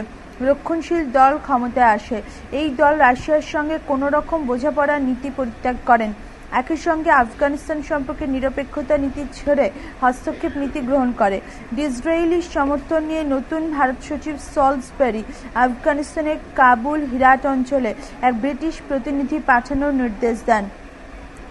রক্ষণশীল দল ক্ষমতায় আসে। এই দল রাশিয়ার সঙ্গে কোনো রকম বোঝাপড়ার নীতি পরিত্যাগ করেন। একই সঙ্গে আফগানিস্তান সম্পর্কে নিরপেক্ষতা নীতি ছেড়ে হস্তক্ষেপ নীতি গ্রহণ করে। ডিসরায়েলির সমর্থন নিয়ে নতুন ভারত সচিব সলসবেরি আফগানিস্তানের কাবুল হিরাট অঞ্চলে এক ব্রিটিশ প্রতিনিধি পাঠানোর নির্দেশ দেন।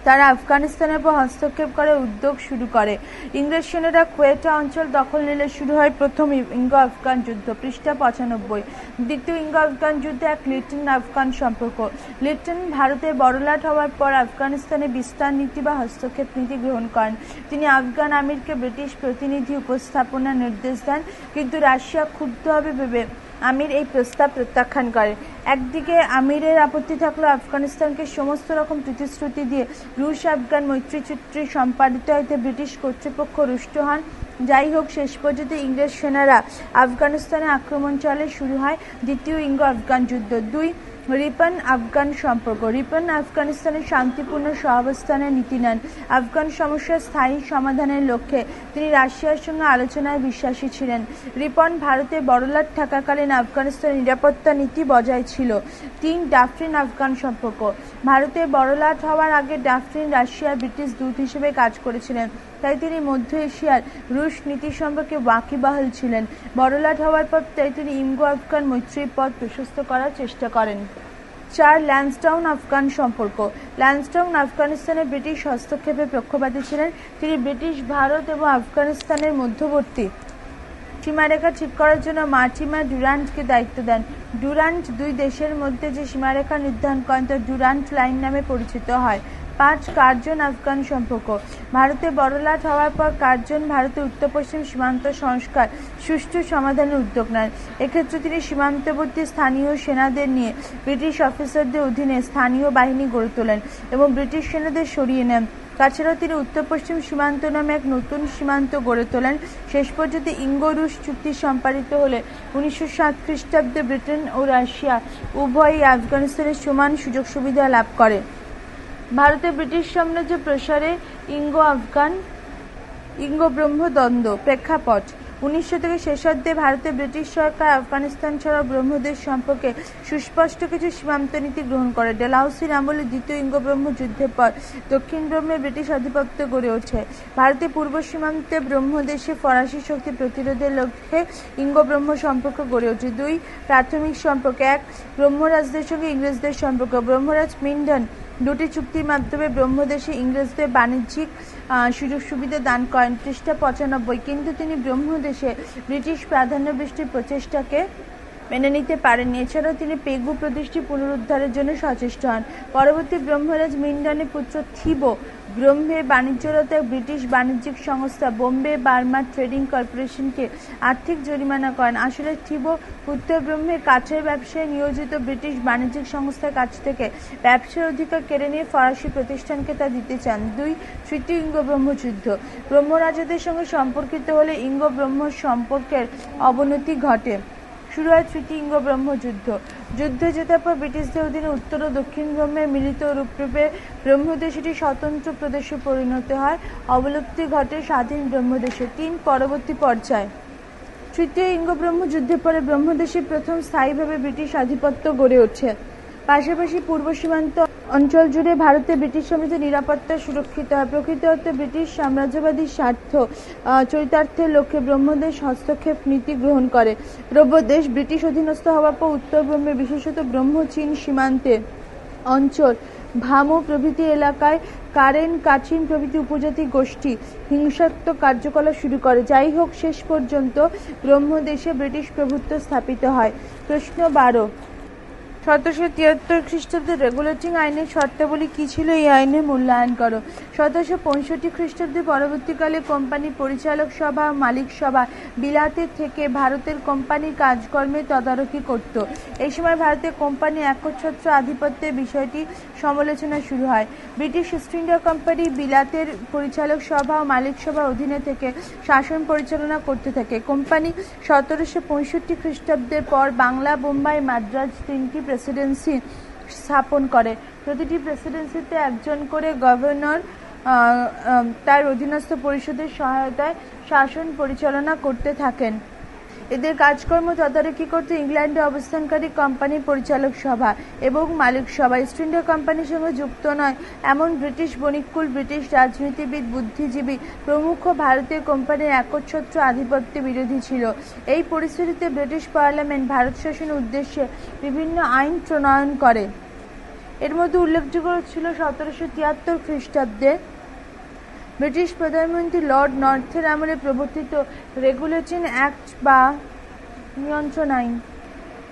তারা আফগানিস্তানের উপর হস্তক্ষেপ করে, উদ্যোগ শুরু করে। ইংরেজ সেনারা কোয়েটা অঞ্চল দখল নিলে শুরু হয় প্রথম ইঙ্গো আফগান যুদ্ধ, পৃষ্ঠা পঁচানব্বই। দ্বিতীয় ইঙ্গো আফগান যুদ্ধে এক লিটন আফগান সম্পর্ক। লিটন ভারতে বড়লাট হওয়ার পর আফগানিস্তানে বিস্তার নীতি বা হস্তক্ষেপ নীতি গ্রহণ করেন। তিনি আফগান আমিরকে ব্রিটিশ প্রতিনিধি উপস্থাপনার নির্দেশ দেন, কিন্তু রাশিয়া ক্ষুব্ধ হবে ভেবে আমির এই প্রস্তাব প্রত্যাখ্যান করে। একদিকে আমিরের আপত্তি থাকলেও আফগানিস্তানকে সমস্ত রকম প্রতিশ্রুতি দিয়ে রুশ আফগান মৈত্রী চুক্তি সম্পাদিত হইতে ব্রিটিশ কর্তৃপক্ষ রুষ্ট হন। যাই হোক, শেষ পর্যন্ত ইংরেজ সেনারা আফগানিস্তানে আক্রমণ চলে, শুরু হয় দ্বিতীয় ইঙ্গ আফগান যুদ্ধ। দুই রিপন আফগান সম্পর্ক। রিপন আফগানিস্তানের শান্তিপূর্ণ সহাবস্থানের নীতি নেন। আফগান সমস্যার স্থায়ী সমাধানের লক্ষ্যে তিনি রাশিয়ার সঙ্গে আলোচনায় বিশ্বাসী ছিলেন। রিপন ভারতে বড়লাট থাকাকালীন আফগানিস্তানের নিরাপত্তা নীতি বজায় ছিল। তিন ডাফরিন আফগান সম্পর্ক। ভারতে বড়লাট হওয়ার আগে ডাফরিন রাশিয়ার ব্রিটিশ দূত হিসেবে কাজ করেছিলেন। তাই তিনি মধ্য এশিয়ার রুশ নীতি সম্পর্কে ওয়াকিবাহাল ছিলেন। বড়লাট হওয়ার পর তাই তিনি ইঙ্গো আফগান মৈত্রীর পথ প্রশস্ত করার চেষ্টা করেন। চার ল্যান্সটাউন আফগান সম্পর্ক। ল্যান্সটাউন আফগানিস্তানে ব্রিটিশ হস্তক্ষেপে পক্ষপাতী ছিলেন। তিনি ব্রিটিশ, ভারত এবং আফগানিস্তানের মধ্যবর্তী। সীমারেখা ঠিক করার জন্য মার্টিমা ডুরান্টকে দায়িত্ব দেন। ডুরান্ট দুই দেশের মধ্যে যে সীমারেখা নির্ধারণ করেন তা ডুরান্ট লাইন নামে পরিচিত হয়। পাঁচ কার্জন আফগান সম্পর্ক। ভারতে বড়লাট হওয়ার পর কার্জন ভারতের উত্তর পশ্চিম সীমান্ত সংস্কার সুষ্ঠু সমাধানের উদ্যোগ নেন এক্ষেত্রে তিনি সীমান্তবর্তী স্থানীয় সেনাদের নিয়ে ব্রিটিশ অফিসারদের অধীনে স্থানীয় বাহিনী গড়ে তোলেন এবং ব্রিটিশ সেনাদের সরিয়ে নেন। তাছাড়াও তিনি উত্তর পশ্চিম সীমান্ত নামে এক নতুন সীমান্ত গড়ে তোলেন। শেষ পর্যন্ত ইঙ্গো রুশ চুক্তি সম্পাদিত হলে উনিশশো সাত খ্রিস্টাব্দে ব্রিটেন ও রাশিয়া উভয়ই আফগানিস্তানের সমান সুযোগ সুবিধা লাভ করে। ভারতে ব্রিটিশ সাম্রাজ্য প্রসারে ইঙ্গো আফগান ইঙ্গো ব্রহ্ম দ্বন্দ্ব প্রেক্ষাপট। উনিশ শতকের শেষার্ধে ভারতে ব্রিটিশ সরকার আফগানিস্তান ছাড়াও ব্রহ্মদেশ সম্পর্কে সুস্পষ্ট কিছু সীমান্ত নীতি গ্রহণ করে। ডেলাউসির আমলে দ্বিতীয় ইঙ্গ ব্রহ্ম যুদ্ধের পর দক্ষিণ ব্রহ্মে ব্রিটিশ আধিপত্য গড়ে ওঠে। ভারতের পূর্ব সীমান্তে ব্রহ্মদেশে ফরাসি শক্তি প্রতিরোধের লক্ষ্যে ইঙ্গ ব্রহ্ম সম্পর্ক গড়ে ওঠে। দুই, প্রাথমিক সম্পর্ক। এক, ব্রহ্মরাজদের সঙ্গে ইংরেজদের সম্পর্ক। ব্রহ্মরাজ মিন্ডন দুটি চুক্তির মাধ্যমে ব্রহ্মদেশে ইংরেজদের বাণিজ্যিক সুযোগ সুবিধা দান করেন খ্রিস্টা পঁচানব্বই। কিন্তু তিনি ব্রহ্মদেশে ব্রিটিশ প্রাধান্য বৃষ্টির প্রচেষ্টাকে মেনে নিতে পারেননি। এছাড়াও তিনি পেগু প্রতিষ্ঠি পুনরুদ্ধারের জন্য সচেষ্ট হন। পরবর্তী ব্রহ্মরাজ মিন্ডনের পুত্র থিবো ব্রহ্মে বাণিজ্যরত ব্রিটিশ বাণিজ্যিক সংস্থা বোম্বে বার্মা ট্রেডিং কর্পোরেশনকে আর্থিক জরিমানা করেন। আসলে থিবো উত্তর ব্রহ্মে কাঠের ব্যবসায় নিয়োজিত ব্রিটিশ বাণিজ্যিক সংস্থার কাছ থেকে ব্যবসার অধিকার কেড়ে নিয়ে ফরাসি প্রতিষ্ঠানকে তা দিতে চান। দুই, তৃতীয় ইঙ্গ ব্রহ্মযুদ্ধ ব্রহ্মরাজাদের সঙ্গে সম্পর্কিত হলে ইঙ্গ ব্রহ্ম সম্পর্কের অবনতি ঘটে। শুরু হয় তৃতীয়ঙ্গ ব্রহ্মযুদ্ধ। যুদ্ধে জেতার পর ব্রিটিশদের অধীনে উত্তর ও দক্ষিণ ব্রহ্মে মিলিত রূপরূপে ব্রহ্মদেশটি স্বতন্ত্র প্রদেশে পরিণত হয়। অবলুপ্তি ঘটে স্বাধীন ব্রহ্মদেশে। তিন পরবর্তী পর্যায়। তৃতীয় ইঙ্গ ব্রহ্মযুদ্ধের পরে ব্রহ্মদেশে প্রথম স্থায়ীভাবে ব্রিটিশ আধিপত্য গড়ে ওঠে। পাশাপাশি পূর্ব সীমান্ত অঞ্চল জুড়ে ভারতে ব্রিটিশ সাম্রাজ্যের নিরাপত্তা সুরক্ষিত হয়। প্রকৃত অর্থে ব্রিটিশ সাম্রাজ্যবাদী স্বার্থ চরিতার্থের লক্ষ্যে ব্রহ্মদেশ হস্তক্ষেপ নীতি গ্রহণ করে। ব্রহ্মদেশ ব্রিটিশ অধীনস্থ হওয়ার পর উত্তর ব্রহ্মে বিশেষত ব্রহ্মচীন সীমান্তে অঞ্চল, ভামো প্রভৃতি এলাকায় কারেন কাচিন প্রভৃতি উপজাতি গোষ্ঠী হিংসাত্মক কার্যকলাপ শুরু করে। যাই হোক, শেষ পর্যন্ত ব্রহ্মদেশে ব্রিটিশ প্রভুত্ব স্থাপিত হয়। প্রশ্ন বারো সতেরোশো তিয়াত্তর খ্রিস্টাব্দের রেগুলেটিং আইনের শর্তাবলী কী ছিল এই আইনে মূল্যায়ন করো। সতেরোশো পঁয়ষট্টি খ্রিস্টাব্দে পরবর্তীকালে কোম্পানি পরিচালক সভা, মালিক সভা বিলাতের থেকে ভারতের কোম্পানির কাজকর্মে তদারকি করত। এই সময় ভারতের কোম্পানি একচ্ছত্র আধিপত্যের বিষয়টি সমালোচনা শুরু হয়। ব্রিটিশ ইস্ট ইন্ডিয়া কোম্পানি বিলাতের পরিচালক সভা ও মালিক সভার অধীনে থেকে শাসন পরিচালনা করতে থাকে। কোম্পানি সতেরোশো পঁয়ষট্টি খ্রিস্টাব্দের পর বাংলা, বোম্বাই, মাদ্রাজ তিনটি প্রেসিডেন্সি স্থাপন করে। প্রতিটি প্রেসিডেন্সিতে একজন করে গভর্নর তার অধীনস্থ পরিষদের সহায়তায় শাসন পরিচালনা করতে থাকেন। এদের কাজকর্ম তদারকি করতে ইংল্যান্ডে অবস্থানকারী কোম্পানি পরিচালক সভা এবং মালিক সভা ইস্ট ইন্ডিয়া কোম্পানির সঙ্গে যুক্ত নয়। এমন ব্রিটিশ বণিককুল, ব্রিটিশ রাজনীতিবিদ, বুদ্ধিজীবী, প্রমুখ ভারতীয় কোম্পানির একচ্ছত্র আধিপত্য বিরোধী ছিল। এই পরিস্থিতিতে ব্রিটিশ পার্লামেন্ট ভারত শাসনের উদ্দেশ্যে বিভিন্ন আইন প্রণয়ন করে। এর মধ্যে উল্লেখযোগ্য ছিল সতেরোশো তিয়াত্তর খ্রিস্টাব্দে ব্রিটিশ প্রধানমন্ত্রী লর্ড নর্থের আমলে প্রবর্তিত রেগুলেশন অ্যাক্ট বা নিয়ন্ত্রণ আইন।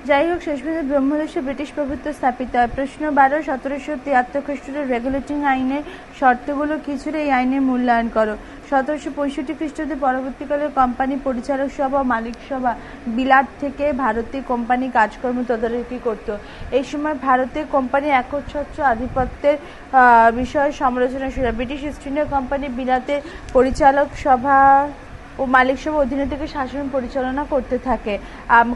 যাই হোক, শেষ পর্যন্ত ব্রহ্মদেশে ব্রিটিশ প্রভুত্ব স্থাপিত হয়। প্রশ্ন বারো, সতেরোশো তিয়াত্তর খ্রিস্টাব্দের রেগুলেটিং আইনের শর্তগুলো কিছুটা এই আইনে মূল্যায়ন করো। সতেরোশো পঁয়ষট্টি খ্রিস্টাব্দে পরবর্তীকালে কোম্পানি পরিচালক সভা মালিক সভা বিলাট থেকে ভারতে কোম্পানি কাজকর্ম তদারকি করত। এই সময় ভারতে কোম্পানি একচ্ছত্র আধিপত্যের বিষয়ে সমালোচনা শুরু ব্রিটিশ ইস্ট ইন্ডিয়া কোম্পানি বিলাতে পরিচালক সভা ও মালিক সভা অধীনে থেকে শাসন পরিচালনা করতে থাকে।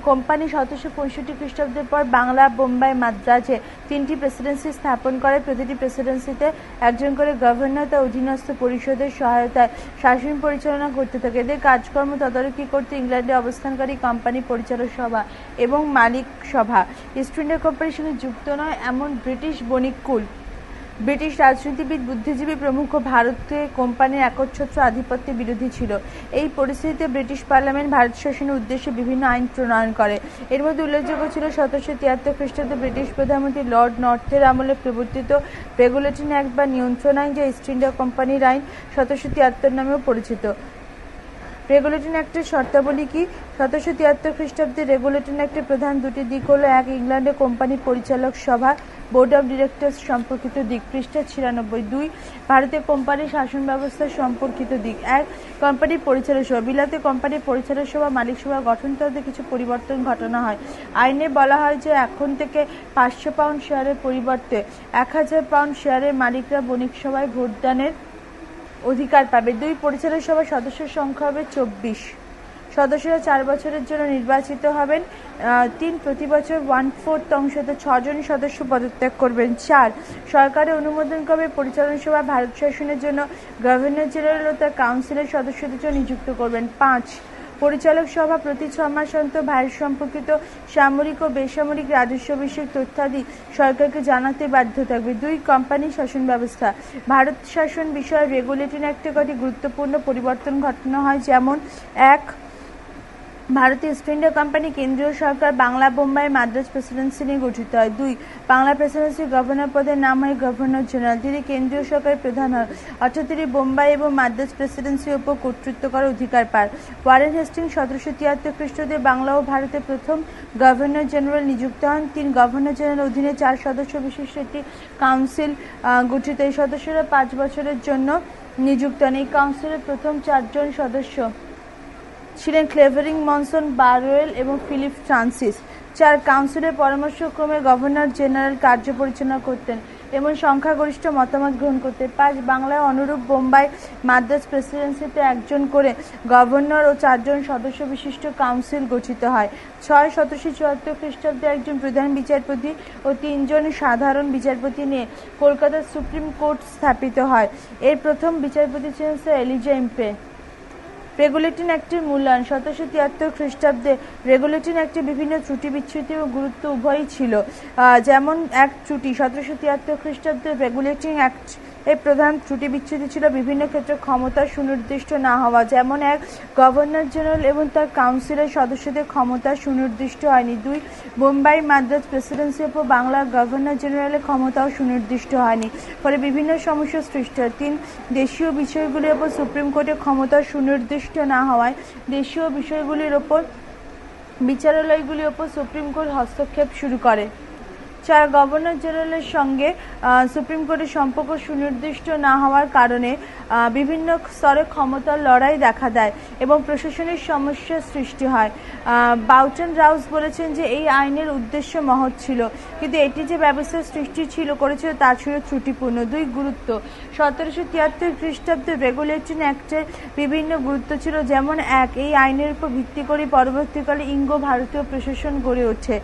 কোম্পানি সতেরোশো পঁয়ষট্টি খ্রিস্টাব্দের পর বাংলা, বোম্বাই, মাদ্রাজে তিনটি প্রেসিডেন্সি স্থাপন করে। প্রতিটি প্রেসিডেন্সিতে একজন করে গভর্নর তার অধীনস্থ পরিষদের সহায়তায় শাসন পরিচালনা করতে থাকে। এদের কাজকর্ম তদারকি করতে ইংল্যান্ডে অবস্থানকারী কোম্পানি পরিচালক সভা এবং মালিক সভা। ইস্ট ইন্ডিয়া কোম্পানির সঙ্গে যুক্ত নয়, এমন ব্রিটিশ বণিক কুল। ব্রিটিশ রাজনীতিবিদ, বুদ্ধিজীবী প্রমুখ ভারতে কোম্পানির একচ্ছত্র আধিপত্যের বিরোধী ছিল। এই পরিস্থিতিতে ব্রিটিশ পার্লামেন্ট ভারত শাসনের উদ্দেশ্যে বিভিন্ন আইন প্রণয়ন করে। এর মধ্যে উল্লেখযোগ্য ছিল সতেরোশো তিয়াত্তর খ্রিস্টাব্দে ব্রিটিশ প্রধানমন্ত্রী লর্ড নর্থের আমলে প্রবর্তিত রেগুলেটিং অ্যাক্ট বা নিয়ন্ত্রণ আইন, যা ইস্ট ইন্ডিয়া কোম্পানির আইন সতেরোশো তিয়াত্তর নামেও পরিচিত। রেগুলেটিং অ্যাক্টের শর্তাবলী কি? সতেরোশো তিয়াত্তর খ্রিস্টাব্দে রেগুলেটিং অ্যাক্টের প্রধান দুটি দিক হলো, এক ইংল্যান্ডে কোম্পানি পরিচালক সভা, বোর্ড অফ ডিরেক্টরস সম্পর্কিত দিক, পৃষ্ঠা ছিয়ানব্বই দুই ভারতে কোম্পানির শাসন ব্যবস্থা সম্পর্কিত দিক, এক কোম্পানির পরিচালক সভা, বিলাতে কোম্পানির পরিচালক সভা, মালিক সভা গঠনতন্ত্রে কিছু পরিবর্তন ঘটানো হয়। আইনে বলা হয় যে এখন থেকে পাঁচশো পাউন্ড শেয়ারের পরিবর্তে এক হাজার পাউন্ড শেয়ারের মালিকরা বণিক সভায় ভোটদানের অধিকার পাবে। দুই পরিচালক সভার সদস্য সংখ্যা হবে চব্বিশ। সদস্যরা চার বছরের জন্য নির্বাচিত হবেন। তিন প্রতি বছর ওয়ান ফোর্থ অংশতে ছজন সদস্য পদত্যাগ করবেন। চার, সরকারের অনুমোদন করবে পরিচালন সভা ভারত শাসনের জন্য গভর্নর জেনারেল ও তার কাউন্সিলের সদস্যদের জন্য নিযুক্ত করবেন। পাঁচ পরিচালক সভা প্রতি ছ মাস অন্তর ভারত সম্পর্কিত সামরিক ও বেসামরিক রাজস্ব বিষয়ক তথ্যাদি সরকারকে জানাতে বাধ্য থাকবে। দুই কোম্পানি শাসন ব্যবস্থা। ভারত শাসন বিষয়ে রেগুলেটিং অ্যাক্টে কটি গুরুত্বপূর্ণ পরিবর্তন ঘটানো হয়, যেমন এক ভারতীয় ইস্ট ইন্ডিয়া কোম্পানি কেন্দ্রীয় সরকার বাংলা বোম্বাই মাদ্রাজ প্রেসিডেন্সি নিয়ে গঠিত হয়। দুই, বাংলা প্রেসিডেন্সি গভর্নর পদের নাম হয় গভর্নর জেনারেল। তিনি কেন্দ্রীয় সরকারের প্রধান হন। অর্থাৎ তিনি বোম্বাই এবং মাদ্রাজ প্রেসিডেন্সির উপর কর্তৃত্ব করার অধিকার পান। ওয়ারেন হেস্টিং সতেরোশো তিয়াত্তর খ্রিস্টাব্দে বাংলা ও ভারতের প্রথম গভর্নর জেনারেল নিযুক্ত হন। তিনি, গভর্নর জেনারেল অধীনে চার সদস্য বিশিষ্ট একটি কাউন্সিল গঠিত। এই সদস্যরা পাঁচ বছরের জন্য নিযুক্ত হন। এই কাউন্সিলের প্রথম চারজন সদস্য ছিলেন ক্লেভারিং মনসন বারওয়েল এবং ফিলিপ ফ্রান্সিস। চার কাউন্সিলের পরামর্শক্রমে গভর্নর জেনারেল কার্য পরিচালনা করতেন এবং সংখ্যাগরিষ্ঠ মতামত গ্রহণ করতেন। পাঁচ বাংলায় অনুরূপ বোম্বাই মাদ্রাজ প্রেসিডেন্সিতে একজন করে গভর্নর ও চারজন সদস্য বিশিষ্ট কাউন্সিল গঠিত হয়। ছয় সতেরোশো চুয়াত্তর খ্রিস্টাব্দে একজন প্রধান বিচারপতি ও তিনজন সাধারণ বিচারপতি নিয়ে কলকাতার সুপ্রিম কোর্ট স্থাপিত হয়। এর প্রথম বিচারপতি ছিলেন স্যার এলিজা ইম্পে রেগুলেটিং অ্যাক্টের মূল্যায়ন সতেরোশো তিয়াত্তর খ্রিস্টাব্দে রেগুলেটিং অ্যাক্টে বিভিন্ন ত্রুটি বিচ্ছুতি ও গুরুত্ব উভয়ই ছিল। যেমন এক ত্রুটি সতেরোশো তিয়াত্তর খ্রিস্টাব্দে রেগুলেটিং অ্যাক্ট এর প্রধান ত্রুটি বিচ্যুতি ছিল বিভিন্ন ক্ষেত্রে ক্ষমতা সুনির্দিষ্ট না হওয়া, যেমন এক গভর্নর জেনারেল এবং তার কাউন্সিলের সদস্যদের ক্ষমতা সুনির্দিষ্ট হয়নি। দুই বোম্বাই মাদ্রাজ প্রেসিডেন্সি উপর বাংলার গভর্নর জেনারেলের ক্ষমতাও সুনির্দিষ্ট হয়নি, ফলে বিভিন্ন সমস্যার সৃষ্টি হয়। তিন, দেশীয় বিষয়গুলির ওপর সুপ্রিম কোর্টের ক্ষমতা সুনির্দিষ্ট না হওয়ায় দেশীয় বিষয়গুলির ওপর বিচারালয়গুলির ওপর সুপ্রিম কোর্ট হস্তক্ষেপ শুরু করে। চার গভর্নর জেনারেলের সঙ্গে সুপ্রিম কোর্টের সম্পর্ক সুনির্দিষ্ট না হওয়ার কারণে বিভিন্ন স্তরে ক্ষমতার লড়াই দেখা দেয় এবং প্রশাসনিক সমস্যার সৃষ্টি হয়। বাউটন রাউস বলেছেন যে এই আইনের উদ্দেশ্য মহৎ ছিল, কিন্তু এটি যে ব্যবস্থার সৃষ্টি ছিল, করেছিল তা ছিল ত্রুটিপূর্ণ। দুই গুরুত্ব, সতেরোশো তিয়াত্তর খ্রিস্টাব্দে রেগুলেটিং অ্যাক্টের বিভিন্ন গুরুত্ব ছিল, যেমন এক, এই আইনের উপর ভিত্তি করে পরবর্তীকালে ইঙ্গ ভারতীয় প্রশাসন গড়ে ওঠে।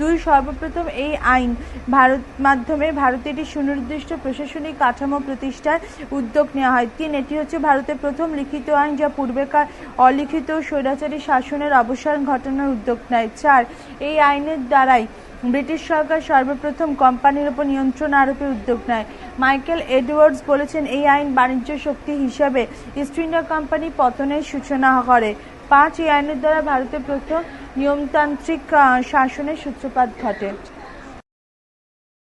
দুই, সর্বপ্রথম এই আইন ভারত মাধ্যমে ভারতে একটি সুনির্দিষ্ট প্রশাসনিক কাঠামো প্রতিষ্ঠার উদ্যোগ নেওয়া হয়। তিন, এটি হচ্ছে ভারতের প্রথম লিখিত আইন যা পূর্বেকার অলিখিত স্বৈরাচারী শাসনের অবসান ঘটানোর উদ্যোগ নেয়। চার, এই আইনের দ্বারাই ব্রিটিশ সরকার সর্বপ্রথম কোম্পানির উপর নিয়ন্ত্রণ আরোপের উদ্যোগ নেয়। মাইকেল এডওয়ার্ডস বলেছেন, এই আইন বাণিজ্য শক্তি হিসাবে ইস্ট ইন্ডিয়া কোম্পানি পতনের সূচনা করে। পাঁচ, এই আইনের দ্বারা ভারতের প্রথম নিয়মতান্ত্রিক শাসনের সূত্রপাত ঘটে।